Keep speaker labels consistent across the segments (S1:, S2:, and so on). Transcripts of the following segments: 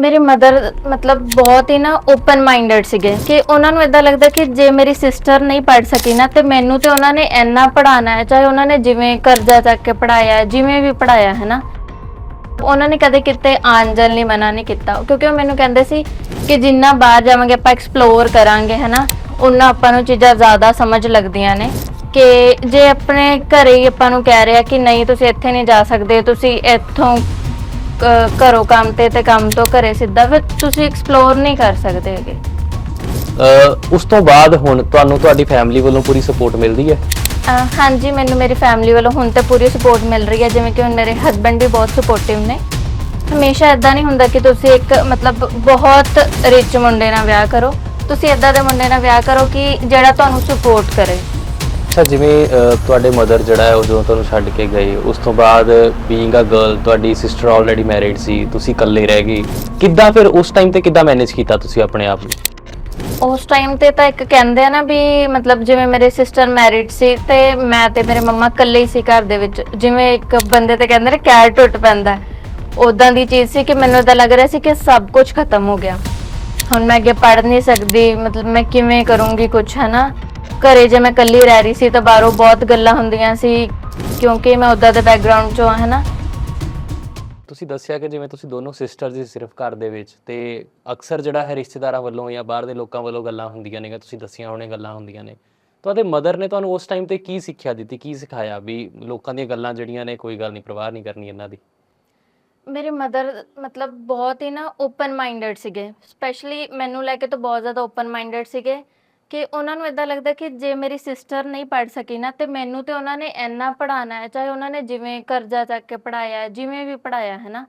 S1: ਮੇਰੇ ਮਦਰ ਮਤਲਬ ਬਹੁਤ ਹੀ ਨਾ ਓਪਨ ਮਾਈਂਡਡ ਸੀਗੇ ਕਿ ਉਹਨਾਂ ਨੂੰ ਇਦਾਂ ਲੱਗਦਾ ਕਿ ਜੇ ਮੇਰੀ ਸਿਸਟਰ ਨਹੀਂ ਪੜ ਸਕੀ ਨਾ, ਤੇ ਮੈਨੂੰ ਤੇ ਉਹਨਾਂ ਨੇ ਇੰਨਾ ਪੜਾਣਾ ਹੈ, ਚਾਹੇ ਉਹਨਾਂ ਨੇ ਜਿਵੇਂ ਕਰਜ਼ਾ ਚੱਕ ਕੇ ਪੜਾਇਆ ਹੈ, ਜਿਵੇਂ ਵੀ ਪੜਾਇਆ ਹੈ ਨਾ ਉਹਨਾਂ ਨੇ ਕਦੇ ਕਿਤੇ ਆਉਣ ਜਾਣ ਲਈ ਮਨਾ ਨਹੀਂ ਕੀਤਾ, ਕਿਉਂਕਿ ਉਹ ਮੈਨੂੰ ਕਹਿੰਦੇ ਸੀ ਕਿ ਜਿੰਨਾ ਬਾਹਰ ਜਾਵਾਂਗੇ ਆਪਾਂ ਐਕਸਪਲੋਰ ਕਰਾਂਗੇ, ਹਨਾ ਉਹਨਾਂ ਆਪਾਂ ਨੂੰ ਚੀਜ਼ਾਂ ਜ਼ਿਆਦਾ ਸਮਝ ਲੱਗਦੀਆਂ ਨੇ। ਕਿ ਜੇ ਆਪਣੇ ਘਰੇ ਹੀ ਆਪਾਂ ਨੂੰ ਕਹਿ ਰਿਹਾ ਕਿ ਨਹੀਂ, ਤੁਸੀਂ ਇੱਥੇ ਨਹੀਂ ਜਾ ਸਕਦੇ, ਤੁਸੀਂ ਇੱਥੋਂ ਘਰੋਂ ਕੰਮ ਤੇ ਤੇ ਕੰਮ ਤੋਂ ਘਰੇ ਸਿੱਧਾ ਫਿਰ ਤੁਸੀਂ ਐਕਸਪਲੋਰ ਨਹੀਂ ਕਰ ਸਕਦੇ ਹੈਗੇ?
S2: ਅਹ ਉਸ ਤੋਂ ਬਾਅਦ ਹੁਣ ਤੁਹਾਨੂੰ ਤੁਹਾਡੀ ਫੈਮਿਲੀ ਵੱਲੋਂ ਪੂਰੀ ਸਪੋਰਟ ਮਿਲਦੀ ਹੈ?
S1: ਅ, ਹਾਂਜੀ ਮੈਨੂੰ ਮੇਰੀ ਫੈਮਿਲੀ ਵੱਲੋਂ ਹੁਣ ਤੇ ਪੂਰੀ ਸਪੋਰਟ ਮਿਲ ਰਹੀ ਹੈ ਜਿਵੇਂ ਕਿ ਹੁਣ ਮੇਰੇ ਹਸਬੰਡ ਵੀ ਬਹੁਤ ਸਪੋਰਟਿਵ ਨੇ। ਹਮੇਸ਼ਾ ਇਦਾਂ ਨਹੀਂ ਹੁੰਦਾ ਕਿ ਤੁਸੀਂ ਇੱਕ ਮਤਲਬ ਬਹੁਤ ਰਿਚ ਮੁੰਡੇ ਨਾਲ ਵਿਆਹ ਕਰੋ। ਤੁਸੀਂ ਇਦਾਂ ਦੇ ਮੁੰਡੇ ਨਾਲ ਵਿਆਹ ਕਰੋ ਕਿ ਜਿਹੜਾ ਤੁਹਾਨੂੰ ਸਪੋਰਟ ਕਰੇ।
S2: ਅੱਛਾ ਜਿਵੇਂ ਅਹ, ਤੁਹਾਡੇ ਮਦਰ ਜਿਹੜਾ ਹੈ ਉਹ ਜਦੋਂ ਤੁਹਾਨੂੰ ਛੱਡ ਕੇ ਗਏ ਉਸ ਤੋਂ ਬਾਅਦ ਬੀਇੰਗ ਅ ਗਰਲ ਤੁਹਾਡੀ ਸਿਸਟਰ ਆਲਰੇਡੀ ਮੈਰਿਡ ਸੀ ਤੁਸੀਂ ਇਕੱਲੇ ਰਹਿ ਗਏ। ਕਿੱਦਾਂ ਫਿਰ ਉਸ ਟਾਈਮ ਤੇ ਕਿੱਦਾਂ ਮੈਨੇਜ ਕੀਤਾ ਤੁਸੀਂ ਆਪਣੇ ਆਪ ਨੂੰ?
S1: ਉਸ ਟਾਈਮ ਤੇ ਤਾਂ ਇੱਕ ਕਹਿੰਦੇ ਆ ਨਾ ਵੀ ਮਤਲਬ ਜਿਵੇਂ ਮੇਰੇ ਸਿਸਟਰ ਮੈਰਿਡ ਸੀ ਤੇ ਮੈਂ ਤੇ ਮੇਰੇ ਮੰਮਾ ਇਕੱਲੇ ਹੀ ਸੀ ਘਰ ਦੇ ਵਿੱਚ। ਜਿਵੇਂ ਇੱਕ ਬੰਦੇ ਤੇ ਕਹਿੰਦੇ ਨੇ ਕੈਰ ਟੁੱਟ ਪੈਂਦਾ ਉਦਾਂ ਦੀ ਚੀਜ਼ ਸੀ ਕਿ ਮੈਨੂੰ ਤਾਂ ਲੱਗ ਰਿਹਾ ਸੀ ਕਿ ਸਭ ਕੁਝ ਖਤਮ ਹੋ ਗਿਆ। ਹੁਣ ਮੈਂ ਅੱਗੇ ਪੜ੍ਹ ਨਹੀਂ ਸਕਦੀ ਮਤਲਬ ਮੈਂ ਕਿਵੇਂ ਕਰੂੰਗੀ ਕੁਝ ਹਨਾ? ਘਰੇ ਜੇ ਮੈਂ ਇਕੱਲੀ ਰਹਿ ਰਹੀ ਸੀ ਤਾਂ ਬਾਹਰੋਂ ਬਹੁਤ ਗੱਲਾਂ ਹੁੰਦੀਆਂ ਸੀ ਕਿਉਂਕਿ ਮੈਂ ਉਦਾਂ ਦੇ ਬੈਕਗ੍ਰਾਉਂਡ ਚੋਂ ਆ ਹਨਾ?
S2: ਤੁਸੀਂ ਦੱਸਿਆ ਕਿ ਜਿਵੇਂ ਤੁਸੀਂ ਦੋਨੋਂ ਸਿਸਟਰਸ ਸੀ ਸਿਰਫ ਘਰ ਦੇ ਵਿੱਚ ਤੇ ਅਕਸਰ ਜਿਹੜਾ ਹੈ ਰਿਸ਼ਤੇਦਾਰਾਂ ਵੱਲੋਂ ਜਾਂ ਬਾਹਰ ਦੇ ਲੋਕਾਂ ਵੱਲੋਂ ਗੱਲਾਂ ਹੁੰਦੀਆਂ ਨੇ ਤੁਸੀਂ ਦੱਸੀਆਂ ਹੋਣੇ ਗੱਲਾਂ ਹੁੰਦੀਆਂ ਨੇ ਤੁਹਾਡੇ ਮਦਰ ਨੇ ਤੁਹਾਨੂੰ ਉਸ ਟਾਈਮ ਤੇ ਕੀ ਸਿੱਖਿਆ ਦਿੱਤੀ ਕੀ ਸਿਖਾਇਆ ਵੀ ਲੋਕਾਂ ਦੀਆਂ ਗੱਲਾਂ ਜਿਹੜੀਆਂ ਨੇ ਕੋਈ ਗੱਲ ਨਹੀਂ ਪ੍ਰਵਾਹ ਨਹੀਂ ਕਰਨੀ ਇਹਨਾਂ ਦੀ?
S1: ਮੇਰੇ ਮਦਰ ਮਤਲਬ ਬਹੁਤ ਹੀ ਨਾ ਓਪਨ ਮਾਈਂਡਡ ਸੀਗੇ ਸਪੈਸ਼ਲੀ ਮੈਨੂੰ ਲੈ ਕੇ ਤਾਂ ਬਹੁਤ ਜ਼ਿਆਦਾ ਓਪਨ ਮਾਈਂਡਡ ਸੀਗੇ ਕਿ ਉਹਨਾਂ ਨੂੰ ਇਦਾਂ ਲੱਗਦਾ ਕਿ ਜੇ ਮੇਰੀ ਸਿਸਟਰ ਨਹੀਂ ਪੜ ਸਕੀ ਨਾ, ਤੇ ਮੈਨੂੰ ਤੇ ਉਹਨਾਂ ਨੇ ਇੰਨਾ ਪੜਾਣਾ ਹੈ, ਚਾਹੇ ਉਹਨਾਂ ਨੇ ਜਿਵੇਂ ਕਰਜ਼ਾ ਚੱਕ ਕੇ ਪੜਾਇਆ ਜਿਵੇਂ ਵੀ ਪੜਾਇਆ ਹੈ ਨਾ,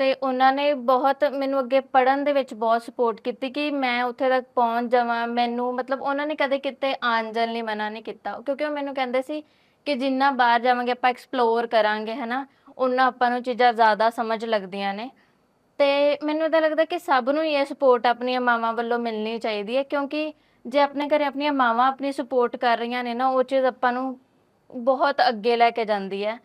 S1: ਤੇ ਉਹਨਾਂ ਨੇ ਬਹੁਤ ਮੈਨੂੰ ਅੱਗੇ ਪੜਨ ਦੇ ਵਿੱਚ ਬਹੁਤ ਸਪੋਰਟ ਕੀਤੀ ਕਿ ਮੈਂ ਉੱਥੇ ਤੱਕ ਪਹੁੰਚ ਜਾਵਾਂ, ਮੈਨੂੰ ਮਤਲਬ ਉਹਨਾਂ ਨੇ ਕਦੇ ਕਿਤੇ ਆਉਣ ਜਾਣ ਲਈ ਮਨਾ ਨਹੀਂ ਕੀਤਾ, ਕਿਉਂਕਿ ਉਹ ਮੈਨੂੰ ਕਹਿੰਦੇ ਸੀ ਕਿ ਜਿੰਨਾ ਬਾਹਰ ਜਾਵਾਂਗੇ ਆਪਾਂ ਐਕਸਪਲੋਰ ਕਰਾਂਗੇ ਹਨਾ ਉਹਨਾਂ ਆਪਾਂ ਨੂੰ ਚੀਜ਼ਾਂ ਜ਼ਿਆਦਾ ਸਮਝ ਲੱਗਦੀਆਂ ਨੇ। ਤੇ ਮੈਨੂੰ ਤਾਂ ਲੱਗਦਾ ਕਿ ਸਭ ਨੂੰ ਹੀ ਇਹ ਸਪੋਰਟ ਆਪਣੀਆਂ ਮਾਵਾਂ ਵੱਲੋਂ ਮਿਲਣੀ ਚਾਹੀਦੀ ਹੈ, ਕਿਉਂਕਿ ਜੇ ਆਪਣੇ ਘਰੇ ਆਪਣੀਆਂ ਮਾਵਾਂ ਆਪਣੀ ਸਪੋਰਟ ਕਰ ਰਹੀਆਂ ਨੇ ਨਾ ਉਹ ਚੀਜ਼ ਆਪਾਂ ਨੂੰ ਬਹੁਤ ਅੱਗੇ ਲੈ ਕੇ ਜਾਂਦੀ ਹੈ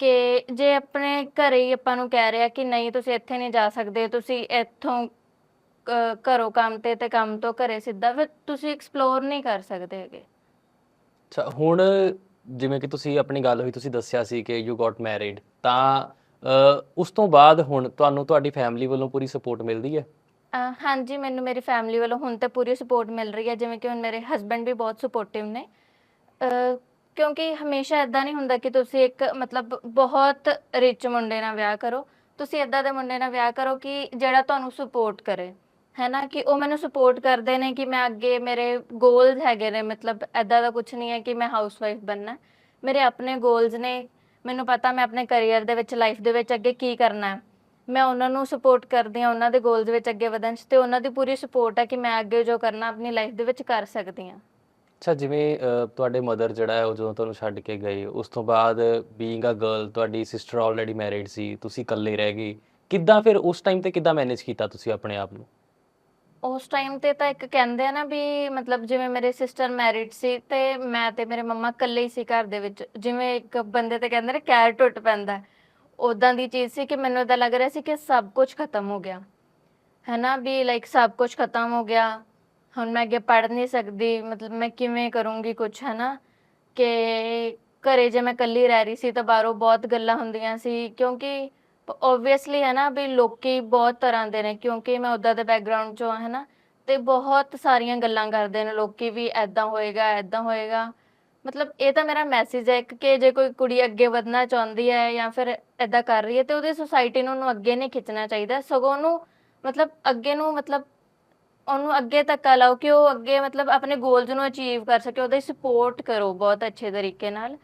S1: ਕਿ ਜੇ ਆਪਣੇ ਘਰੇ ਹੀ ਆਪਾਂ ਨੂੰ ਕਹਿ ਰਿਹਾ ਕਿ ਨਹੀਂ ਤੁਸੀਂ ਇੱਥੇ ਨਹੀਂ ਜਾ ਸਕਦੇ ਤੁਸੀਂ ਇੱਥੋਂ ਅ, ਘਰੋਂ ਕੰਮ ਤੇ ਤੇ ਕੰਮ ਤੋਂ ਘਰੇ ਸਿੱਧਾ ਫਿਰ ਤੁਸੀਂ ਐਕਸਪਲੋਰ ਨਹੀਂ ਕਰ ਸਕਦੇ ਹੈਗੇ।
S2: ਅੱਛਾ ਹੁਣ ਜਿਵੇਂ ਕਿ ਤੁਸੀਂ ਆਪਣੀ ਗੱਲ ਹੋਈ ਤੁਸੀਂ ਦੱਸਿਆ ਸੀ ਕਿ ਯੂ ਗਾਟ ਮੈਰਿਡ ਤਾਂ ਅਹ, ਉਸ ਤੋਂ ਬਾਅਦ ਹੁਣ ਤੁਹਾਨੂੰ ਤੁਹਾਡੀ ਫੈਮਿਲੀ ਵੱਲੋਂ ਪੂਰੀ ਸਪੋਰਟ ਮਿਲਦੀ ਹੈ?
S1: ਅਹ, ਹਾਂਜੀ, ਮੈਨੂੰ ਮੇਰੀ ਫੈਮਿਲੀ ਵੱਲੋਂ ਹੁਣ ਤਾਂ ਪੂਰੀ ਸਪੋਰਟ ਮਿਲ ਰਹੀ ਹੈ, ਜਿਵੇਂ ਕਿ ਹੁਣ ਮੇਰੇ ਹਸਬੰਡ ਵੀ ਬਹੁਤ ਸਪੋਰਟਿਵ ਨੇ। ਅਹ, ਕਿਉਂਕਿ ਹਮੇਸ਼ਾ ਇਦਾਂ ਨਹੀਂ ਹੁੰਦਾ ਕਿ ਤੁਸੀਂ ਇੱਕ ਮਤਲਬ ਬਹੁਤ ਰਿਚ ਮੁੰਡੇ ਨਾਲ ਵਿਆਹ ਕਰੋ। ਤੁਸੀਂ ਇਦਾਂ ਦੇ ਮੁੰਡੇ ਨਾਲ ਵਿਆਹ ਕਰੋ ਕਿ ਜਿਹੜਾ ਤੁਹਾਨੂੰ ਸਪੋਰਟ ਕਰੇ। ਹੈ ਨਾ ਕਿ ਉਹ ਮੈਨੂੰ ਸਪੋਰਟ ਕਰਦੇ ਨੇ ਕਿ ਮੈਂ ਅੱਗੇ ਮੇਰੇ ਗੋਲਸ ਹੈਗੇ ਨੇ। ਮਤਲਬ ਐਦਾਂ ਦਾ ਕੁਝ ਨਹੀਂ ਹੈ ਕਿ ਮੈਂ ਹਾਊਸਵਾਈਫ ਬਣਨਾ। ਮੇਰੇ ਆਪਣੇ ਗੋਲਸ ਨੇ। ਮੈਨੂੰ ਪਤਾ ਮੈਂ ਆਪਣੇ ਕੈਰੀਅਰ ਦੇ ਵਿੱਚ ਲਾਈਫ ਦੇ ਵਿੱਚ ਅੱਗੇ ਕੀ ਕਰਨਾ। ਹੈ ਮੈਂ ਉਹਨਾਂ ਨੂੰ ਸਪੋਰਟ ਕਰਦੀ ਹਾਂ ਉਹਨਾਂ ਦੇ ਗੋਲਸ ਵਿੱਚ ਅੱਗੇ ਵਧਣ 'ਚ ਤੇ ਉਹਨਾਂ ਦੀ ਪੂਰੀ ਸਪੋਰਟ ਹੈ ਕਿ ਮੈਂ ਅੱਗੇ ਜੋ ਕਰਨਾ ਆਪਣੀ ਲਾਈਫ ਦੇ ਵਿੱਚ ਕਰ ਸਕਦੀ ਹਾਂ।
S2: ਅੱਛਾ ਜਿਵੇਂ ਅਹ, ਤੁਹਾਡੇ ਮਦਰ ਜਿਹੜਾ ਹੈ ਉਹ ਜਦੋਂ ਤੁਹਾਨੂੰ ਛੱਡ ਕੇ ਗਏ ਉਸ ਤੋਂ ਬਾਅਦ ਬੀਇੰਗ ਅ ਗਰਲ ਤੁਹਾਡੀ ਸਿਸਟਰ ਆਲਰੇਡੀ ਮੈਰਿਡ ਸੀ ਤੁਸੀਂ ਇਕੱਲੇ ਰਹਿ ਗਏ। ਕਿੱਦਾਂ ਫਿਰ ਉਸ ਟਾਈਮ ਤੇ ਕਿੱਦਾਂ ਮੈਨੇਜ ਕੀਤਾ ਤੁਸੀਂ ਆਪਣੇ ਆਪ ਨੂੰ?
S1: ਉਸ ਟਾਈਮ ਤੇ ਤਾਂ ਇੱਕ ਕਹਿੰਦੇ ਆ ਨਾ ਵੀ ਮਤਲਬ ਜਿਵੇਂ ਮੇਰੇ ਸਿਸਟਰ ਮੈਰਿਡ ਸੀ ਤੇ ਮੈਂ ਤੇ ਮੇਰੇ ਮੰਮਾ ਇਕੱਲੇ ਹੀ ਸੀ ਘਰ ਦੇ ਵਿੱਚ। ਜਿਵੇਂ ਇੱਕ ਬੰਦੇ ਤੇ ਕਹਿੰਦੇ ਨੇ ਕੈਰ ਟੁੱਟ ਪੈਂਦਾ। ਉਦਾਂ ਦੀ ਚੀਜ਼ ਸੀ ਕਿ ਮੈਨੂੰ ਤਾਂ ਲੱਗ ਰਿਹਾ ਸੀ ਕਿ ਸਭ ਕੁਝ ਖਤਮ ਹੋ ਗਿਆ। ਹੈ ਨਾ ਵੀ ਲਾਈਕ ਸਭ ਕੁਝ ਖਤਮ ਹੋ ਗਿਆ। ਹੁਣ ਮੈਂ ਅੱਗੇ ਪੜ੍ਹ ਨਹੀਂ ਸਕਦੀ, ਮਤਲਬ ਮੈਂ ਕਿਵੇਂ ਕਰੂੰਗੀ ਕੁਝ ਹੈਨਾ? ਕਿ ਘਰੇ ਜੇ ਮੈਂ ਇਕੱਲੀ ਰਹਿ ਰਹੀ ਸੀ ਤਾਂ ਬਾਹਰੋਂ ਬਹੁਤ ਗੱਲਾਂ ਹੁੰਦੀਆਂ ਸੀ, ਕਿਉਂਕਿ ਓਬਵੀਅਸਲੀ ਹੈ ਨਾ ਵੀ ਲੋਕੀ ਬਹੁਤ ਤਰ੍ਹਾਂ ਦੇ ਨੇ, ਕਿਉਂਕਿ ਮੈਂ ਉਦਾਂ ਦੇ ਬੈਕਗ੍ਰਾਉਂਡ ਚੋਂ ਹੈ ਨਾ ਤੇ ਬਹੁਤ ਸਾਰੀਆਂ ਗੱਲਾਂ ਕਰਦੇ ਨੇ, ਲੋਕੀ ਵੀ ਐਦਾਂ ਹੋਏਗਾ ਐਦਾਂ ਹੋਏਗਾ। ਮਤਲਬ ਇਹ ਤਾਂ ਮੇਰਾ ਮੈਸੇਜ ਹੈ ਇੱਕ ਕਿ ਜੇ ਕੋਈ ਕੁੜੀ ਅੱਗੇ ਵਧਣਾ ਚਾਹੁੰਦੀ ਹੈ ਜਾਂ ਫਿਰ ਐਦਾਂ ਕਰ ਰਹੀ ਹੈ ਤੇ ਉਹਦੀ ਸੁਸਾਇਟੀ ਨੂੰ ਉਹਨੂੰ ਅੱਗੇ ਨਹੀਂ ਖਿੱਚਣਾ ਚਾਹੀਦਾ। ਸਗੋਂ ਉਹਨੂੰ ਮਤਲਬ ਅੱਗੇ ਨੂੰ ਮਤਲਬ ਉਹਨੂੰ ਅੱਗੇ ਤੱਕ ਲਾਓ ਕਿ ਉਹ ਅੱਗੇ ਮਤਲਬ ਆਪਣੇ ਗੋਲਸ ਨੂੰ ਅਚੀਵ ਕਰ ਸਕੇ, ਉਹਦੀ ਸਪੋਰਟ ਕਰੋ ਬਹੁਤ ਅੱਛੇ ਤਰੀਕੇ ਨਾਲ।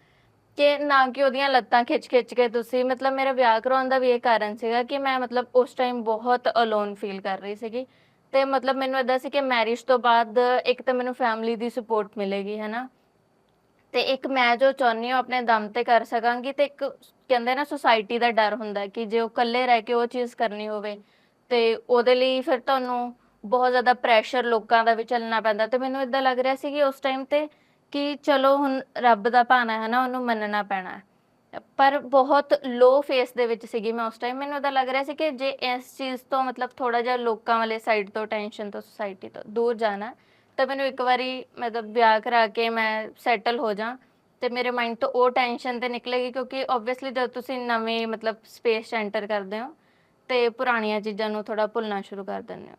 S1: ਕਿ ਨਾ ਕਿ ਉਹਦੀਆਂ ਲੱਤਾਂ ਖਿੱਚ ਖਿੱਚ ਕੇ ਤੁਸੀਂ, ਮਤਲਬ ਮੇਰਾ ਵਿਆਹ ਕਰਾਉਣ ਦਾ ਵੀ ਇਹ ਕਾਰਨ ਸੀਗਾ ਕਿ ਮੈਂ ਮਤਲਬ ਉਸ ਟਾਈਮ ਬਹੁਤ ਅਲੋਨ ਫੀਲ ਕਰ ਰਹੀ ਸੀਗੀ। ਤੇ ਮਤਲਬ ਮੈਨੂੰ ਇਦਾਂ ਸੀ ਕਿ ਮੈਰਿਜ ਤੋਂ ਬਾਅਦ ਇੱਕ ਤਾਂ ਮੈਨੂੰ ਫੈਮਿਲੀ ਦੀ ਸਪੋਰਟ ਮਿਲੇਗੀ, ਹੈਨਾ। ਤੇ ਇੱਕ ਮੈਂ ਜੋ ਚਾਹੁੰਦੀ ਹਾਂ ਆਪਣੇ ਦਮ ਤੇ ਕਰ ਸਕਾਂਗੀ ਤੇ ਇੱਕ ਕਹਿੰਦੇ ਨਾ ਸੁਸਾਇਟੀ ਦਾ ਡਰ ਹੁੰਦਾ ਕਿ ਜੇ ਉਹ ਇਕੱਲੇ ਰਹਿ ਕੇ ਉਹ ਚੀਜ਼ ਕਰਨੀ ਹੋਵੇ, ਤੇ ਉਹਦੇ ਲਈ ਫਿਰ ਤੁਹਾਨੂੰ ਬਹੁਤ ਜ਼ਿਆਦਾ ਪ੍ਰੈਸ਼ਰ ਲੋਕਾਂ ਦਾ ਵੀ ਚੱਲਣਾ ਪੈਂਦਾ ਤੇ ਮੈਨੂੰ ਇਦਾਂ ਲੱਗ ਰਿਹਾ ਸੀ ਕਿ ਉਸ ਟਾਈਮ ਤੇ ਕਿ ਚਲੋ ਹੁਣ ਰੱਬ ਦਾ ਭਾਣਾ ਹੈ ਨਾ, ਉਹਨੂੰ ਮੰਨਣਾ ਪੈਣਾ ਹੈ। ਪਰ ਬਹੁਤ ਲੋ ਫੇਸ ਦੇ ਵਿੱਚ ਸੀਗੀ ਮੈਂ ਉਸ ਟਾਈਮ ਮੈਨੂੰ ਤਾਂ ਲੱਗ ਰਿਹਾ ਸੀ ਕਿ ਜੇ ਇਸ ਚੀਜ਼ ਤੋਂ ਮਤਲਬ ਥੋੜਾ ਜਿਹਾ ਲੋਕਾਂ ਵਾਲੇ ਸਾਈਡ ਤੋਂ ਟੈਨਸ਼ਨ ਤੋਂ ਸੁਸਾਇਟੀ ਤੋਂ ਦੂਰ ਜਾਣਾ ਤਾਂ ਮੈਨੂੰ ਇੱਕ ਵਾਰੀ ਮਤਲਬ ਵਿਆਹ ਕਰਾ ਕੇ ਮੈਂ ਸੈਟਲ ਹੋ ਜਾ, ਤੇ ਮੇਰੇ ਮਾਈਂਡ ਤੋਂ ਉਹ ਟੈਨਸ਼ਨ ਤੇ ਨਿਕਲੇਗੀ ਕਿਉਂਕਿ ਆਬਵੀਅਸਲੀ ਜਦ ਤੁਸੀਂ ਨਵੇਂ ਮਤਲਬ ਸਪੇਸ ਐਂਟਰ ਕਰਦੇ ਹੋ, ਤੇ ਪੁਰਾਣੀਆਂ ਚੀਜ਼ਾਂ ਨੂੰ ਥੋੜਾ ਭੁੱਲਣਾ ਸ਼ੁਰੂ ਕਰ ਦਿੰਦੇ ਹੋ।